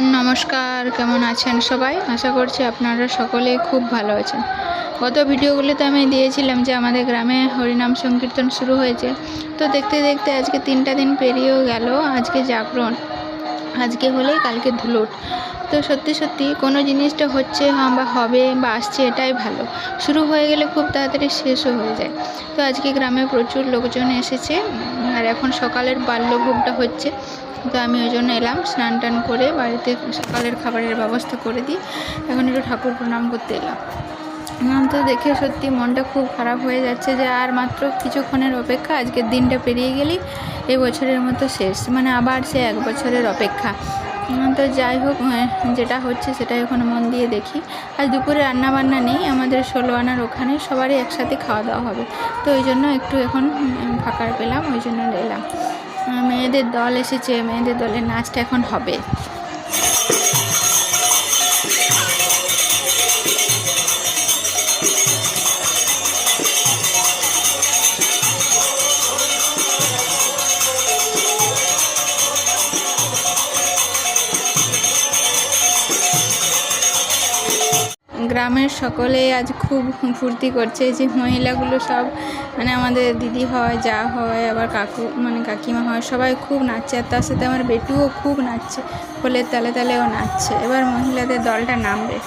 নমস্কার, কেমন আছেন সবাই? আশা করছি আপনারা সকলেই খুব ভালো আছেন। গত ভিডিওগুলোতে আমি দিয়েছিলাম যে আমাদের গ্রামে হরিনাম সংকীর্তন শুরু হয়েছে। তো দেখতে দেখতে আজকে তিনটা দিন পেরিয়েও গেল, আজকে জাগরণ, আজকে হলেই কালকে ধুলোট তো সত্যি সত্যি কোনো জিনিসটা হচ্ছে হ্যাঁ বা হবে বা আসছে এটাই ভালো। শুরু হয়ে গেলে খুব তাড়াতাড়ি শেষও হয়ে যায়। তো আজকে গ্রামে প্রচুর লোকজন এসেছে, আর এখন সকালের বাল্যভোগটা হচ্ছে। তো আমি ওই জন্য এলাম, স্নান টান করে বাড়িতে সকালের খাবারের ব্যবস্থা করে দিই। এখন একটু ঠাকুর প্রণাম করতে এলাম। তো দেখে সত্যি মনটা খুব খারাপ হয়ে যাচ্ছে যে আর মাত্র কিছুক্ষণের অপেক্ষা, আজকের দিনটা পেরিয়ে গেলেই এই বছরের মতো শেষ মানে আবার সে এক বছরের অপেক্ষা। তো যাই হোক যেটা হচ্ছে সেটাই এখন মন দিয়ে দেখি। আজ দুপুরে রান্না বান্না নেই, আমাদের ষোলো আনার ওখানে সবারই একসাথে খাওয়া দাওয়া হবে। তো ওই জন্য একটু এখন ফাঁকার পেলাম, ওই জন্য এলাম। মেয়েদের দল এসেছে মেয়েদের দলের নাচটা এখন হবে। গ্রামের সকলে আজ খুব ফুর্তি করছে যে মহিলাগুলো সব মানে আমাদের দিদি হয়, যা হয়, আবার কাকু মানে কাকিমা হয়, সবাই খুব নাচছে। আর তার সাথে আমার বেটুও খুব নাচছে। কোলের তালে তালেও নাচছে। এবার মহিলাদের দলটা নামবে।